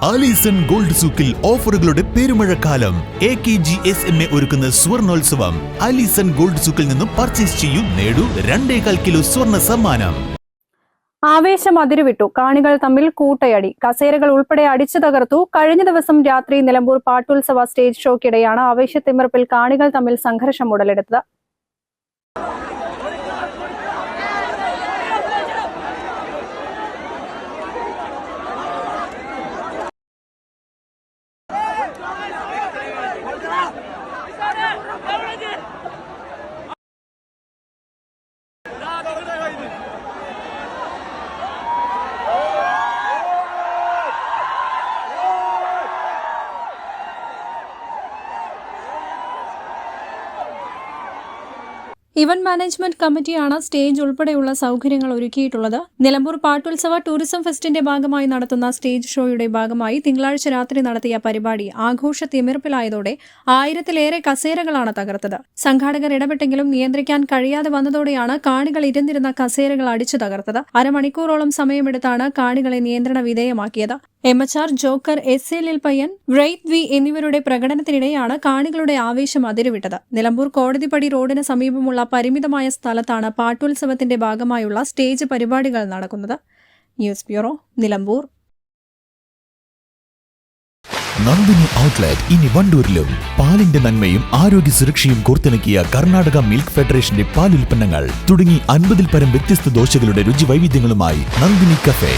Alison gold സൂക്കിൽ ഓഫറുകളുടെ പെരുമഴക്കാലം. A K G S M A ഒരുക്കുന്ന സ്വർണോത്സവം. ആലീസൺ ഗോൾഡ് സൂക്കിൽ നിന്നും പർച്ചേസ് ചെയ്യൂ നേടൂ രണ്ടേകാൽ കിലോ സ്വർണ സമ്മാനം. ആവേശം അതിരുവിട്ടു. കാണികൾ തമ്മിൽ കൂട്ടയടി. കസേരകൾ ഉൾപ്പെടെ അടിച്ചു തകർത്തു. കഴിഞ്ഞ ദിവസം രാത്രി നിലമ്പൂർ പാട്ടുത്സവ സ്റ്റേജ് ഷോക്കിടെയാണ് ആവേശത്തിമിറപ്പിൽ കാണികൾ തമ്മിൽ സംഘർഷം ഉടലെടുത്തത്. ഇവന്റ് മാനേജ്മെന്റ് കമ്മിറ്റിയാണ് സ്റ്റേജ് ഉൾപ്പെടെയുള്ള സൗകര്യങ്ങൾ ഒരുക്കിയിട്ടുള്ളത്. നിലമ്പൂർ പാട്ടുത്സവ ടൂറിസം ഫെസ്റ്റിന്റെ ഭാഗമായി നടത്തുന്ന സ്റ്റേജ് ഷോയുടെ ഭാഗമായി തിങ്കളാഴ്ച രാത്രി നടത്തിയ പരിപാടി ആഘോഷ തിമിർപ്പിലായതോടെ ആയിരത്തിലേറെ കസേരകളാണ് തകർത്തത്. സംഘാടകർ ഇടപെട്ടെങ്കിലും നിയന്ത്രിക്കാൻ കഴിയാതെ വന്നതോടെയാണ് കാണികൾ ഇരുന്നിരുന്ന കസേരകൾ അടിച്ചു തകർത്തത്. അരമണിക്കൂറോളം സമയമെടുത്താണ് കാണികളെ നിയന്ത്രണ വിധേയമാക്കിയത്. M H R joker S L L പയ്യൻ റെയ്ത് വി എന്നിവരുടെ പ്രകടനത്തിനിടെയാണ് കാണികളുടെ ആവേശം അതിരുവിട്ടത്. നിലമ്പൂർ കോടതിപ്പടി റോഡിന് സമീപമുള്ള പരിമിതമായ സ്ഥലത്താണ് പാട്ടുത്സവത്തിന്റെ ഭാഗമായുള്ള സ്റ്റേജ് പരിപാടികൾ നടക്കുന്നത്. News bureau Nilambur. Nandini outlet ഇനി വണ്ടൂരിലും. പാലിന്റെ നന്മയും ആരോഗ്യ സുരക്ഷയും കോർത്തിണക്കിയ കർണാടക മിൽക്ക് ഫെഡറേഷന്റെ പാലുൽപ്പന്നങ്ങൾ തുടങ്ങി അൻപതിൽ പരം വ്യത്യസ്ത ദോശകളുടെ രുചി വൈവിധ്യങ്ങളുമായി നന്ദിനി കഫേ.